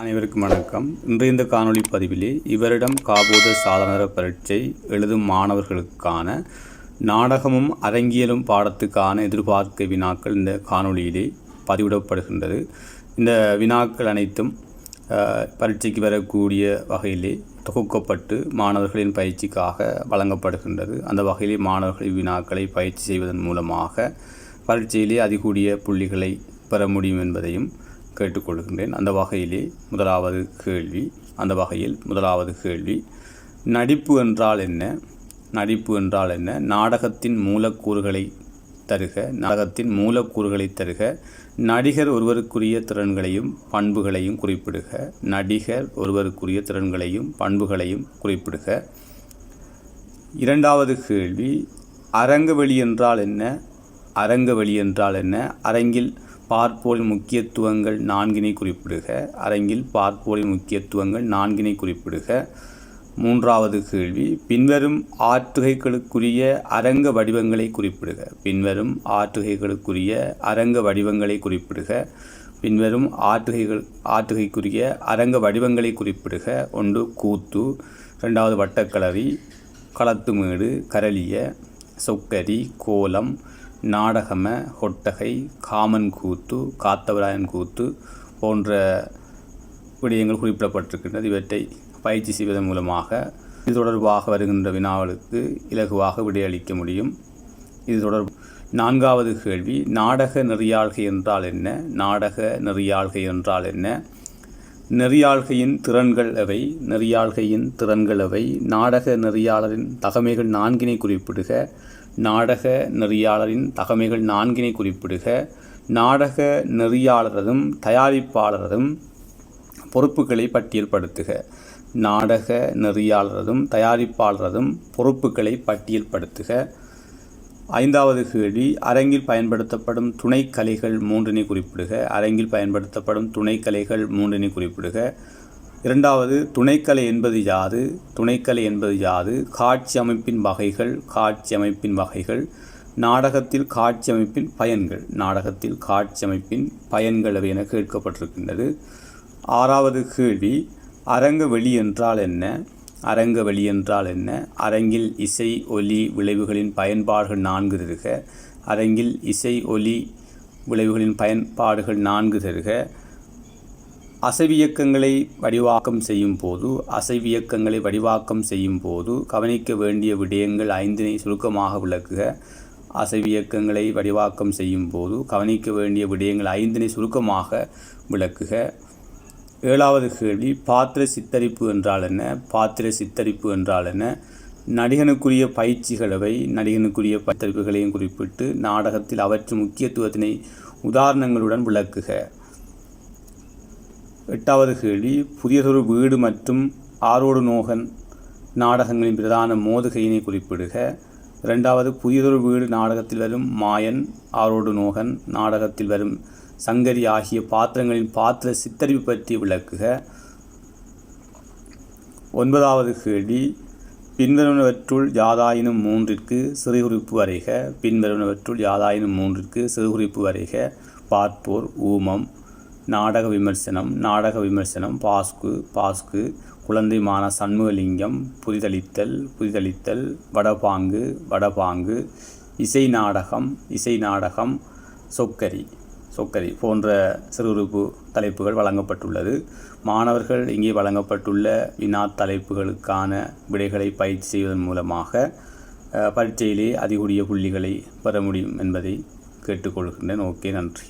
அனைவருக்கும் வணக்கம். இன்று இந்த காணொளி பதிவிலே இவரிடம் காபோத சாதனர பரீட்சை எழுதும் மாணவர்களுக்கான நாடகமும் அரங்கியலும் பாடத்துக்கான எதிர்பார்க்க வினாக்கள் இந்த காணொளியிலே பதிவிடப்படுகின்றது. இந்த வினாக்கள் அனைத்தும் பரீட்சைக்கு வரக்கூடிய வகையிலே தொகுக்கப்பட்டு மாணவர்களின் பயிற்சிக்காக வழங்கப்படுகின்றது. அந்த வகையிலே மாணவர்கள் வினாக்களை பயிற்சி செய்வதன் மூலமாக பரீட்சையிலே அதிகூடிய புள்ளிகளை பெற முடியும் என்பதையும் கேட்டுக்கொள்கின்றேன். அந்த வகையிலே முதலாவது கேள்வி அந்த வகையில் முதலாவது கேள்வி நடிப்பு என்றால் என்ன? நடிப்பு என்றால் என்ன? நாடகத்தின் மூலக்கூறுகளை தருக நாடகத்தின் மூலக்கூறுகளை தருக நடிகர் ஒருவருக்குரிய திறன்களையும் பண்புகளையும் குறிப்பிடுக நடிகர் ஒருவருக்குரிய திறன்களையும் பண்புகளையும் குறிப்பிடுக. இரண்டாவது கேள்வி அரங்கவெளி என்றால் என்ன? அரங்கவெளி என்றால் என்ன? அரங்கில் பார்ப்போரின் முக்கியத்துவங்கள் நான்கினை குறிப்பிடுக. அரங்கில் பார்ப்போரின் முக்கியத்துவங்கள் நான்கினை குறிப்பிடுக. மூன்றாவது கேள்வி பின்வரும் ஆற்றுகைகளுக்குரிய அரங்க வடிவங்களை குறிப்பிடுக. பின்வரும் ஆற்றுகைகளுக்குரிய அரங்க வடிவங்களை குறிப்பிடுக. பின்வரும் ஆற்றுகைகள் ஆற்றுகைக்குரிய அரங்க வடிவங்களை குறிப்பிடுக. ஒன்று கூத்து. ரெண்டாவது வட்டக்கலரி. களத்துமேடு கரளிய. சொக்கரி கோலம். நாடகம கொட்டகை காமன் கூத்து காத்தவராயன் கூத்து போன்ற விடயங்கள் குறிப்பிடப்பட்டிருக்கின்றது. இவற்றை பயிற்சி செய்வதன் மூலமாக இது தொடர்பாக வருகின்ற வினாக்களுக்கு இலகுவாக விடையளிக்க முடியும். இது தொடர் நான்காவது கேள்வி நாடக நெறியாள்கை என்றால் என்ன? நாடக நெறியாள்கை என்றால் என்ன? நெறியாள்கையின் திறன்கள் அவை நெறியாள்கையின் திறன்கள் அவை நாடக நெறியாளரின் தகமைகள் நான்கினை குறிப்பிடுக. நாடக நெறியாளரின் தகமைகள் நான்கினை குறிப்பிடுக. நாடக நெறியாளரதும் தயாரிப்பாளரதும் பொறுப்புகளை பட்டியல்படுத்துக. நாடக நெறியாளரதும் தயாரிப்பாளரதும் பொறுப்புகளை பட்டியல்படுத்துக. ஐந்தாவது கேள்வி அரங்கில் பயன்படுத்தப்படும் துணைக்கலைகள் மூன்றினை குறிப்பிடுக. அரங்கில் பயன்படுத்தப்படும் துணைக்கலைகள் மூன்றினை குறிப்பிடுக. இரண்டாவது துணைக்கலை என்பது யாது? துணைக்கலை என்பது யாது? காட்சி அமைப்பின் வகைகள் காட்சி அமைப்பின் வகைகள். நாடகத்தில் காட்சி அமைப்பின் பயன்கள். நாடகத்தில் காட்சி அமைப்பின் பயன்கள் என கேட்கப்பட்டிருக்கின்றது. ஆறாவது கேள்வி அரங்க வெளி என்றால் என்ன? அரங்க வெளி என்றால் என்ன? அரங்கில் இசை ஒலி விளைவுகளின் பயன்பாடுகள் நான்கு தருக. அரங்கில் இசை ஒலி விளைவுகளின் பயன்பாடுகள் நான்கு தருக. அசைவியக்கங்களை வடிவாக்கம் செய்யும் போது அசைவியக்கங்களை வடிவாக்கம் செய்யும் போது கவனிக்க வேண்டிய விடயங்கள் ஐந்தினை சுருக்கமாக விளக்குக. அசைவியக்கங்களை வடிவாக்கம் செய்யும் போது கவனிக்க வேண்டிய விடயங்கள் ஐந்தினை சுருக்கமாக விளக்குக. ஏழாவது கேள்வி பாத்திர சித்தரிப்பு என்றால் என்ன? பாத்திர சித்தரிப்பு என்றால் என்ன? நடிகனுக்குரிய பயிற்சிகளவை நடிகனுக்குரிய பயிற்சிகளையும் குறிப்பிட்டு நாடகத்தில் அவற்றின் முக்கியத்துவத்தினை உதாரணங்களுடன் விளக்குக. எட்டாவது கேள்வி புதியதொரு வீடு மற்றும் ஆரோடு நோகன் நாடகங்களின் பிரதான மோதுகையினை குறிப்பிடுக. இரண்டாவது புதியதொரு வீடு நாடகத்தில் வரும் மாயன் ஆரோடு நோகன் நாடகத்தில் வரும் சங்கரி ஆகிய பாத்திரங்களின் பாத்திர சித்தரிப்பு பற்றி விளக்குக. ஒன்பதாவது கேள்வி பின்வருவனவற்றுள் யாதாயினும் மூன்றிற்கு சிறுகுறிப்பு வரைக. பின்வருவனவற்றுள் யாதாயினும் மூன்றிற்கு சிறுகுறிப்பு வரைக. பார்ப்போர் ஊமம் நாடக விமர்சனம் நாடக விமர்சனம் பாஸ்கு பாஸ்கு குழந்தைமான சண்முகலிங்கம் புரிதளித்தல் புரிதளித்தல் வடபாங்கு வடபாங்கு இசை நாடகம் இசை நாடகம் சொக்கரி சொக்கரி போன்ற சிறுகுறிப்பு தலைப்புகள் வழங்கப்பட்டுள்ளது. மாணவர்கள் இங்கே வழங்கப்பட்டுள்ள வினா தலைப்புகளுக்கான விடைகளை பயிற்சி செய்வதன் மூலமாக பரீட்சையிலே அதிகூடிய புள்ளிகளை பெற முடியும் என்பதை கேட்டுக்கொள்கின்றேன். ஓகே நன்றி.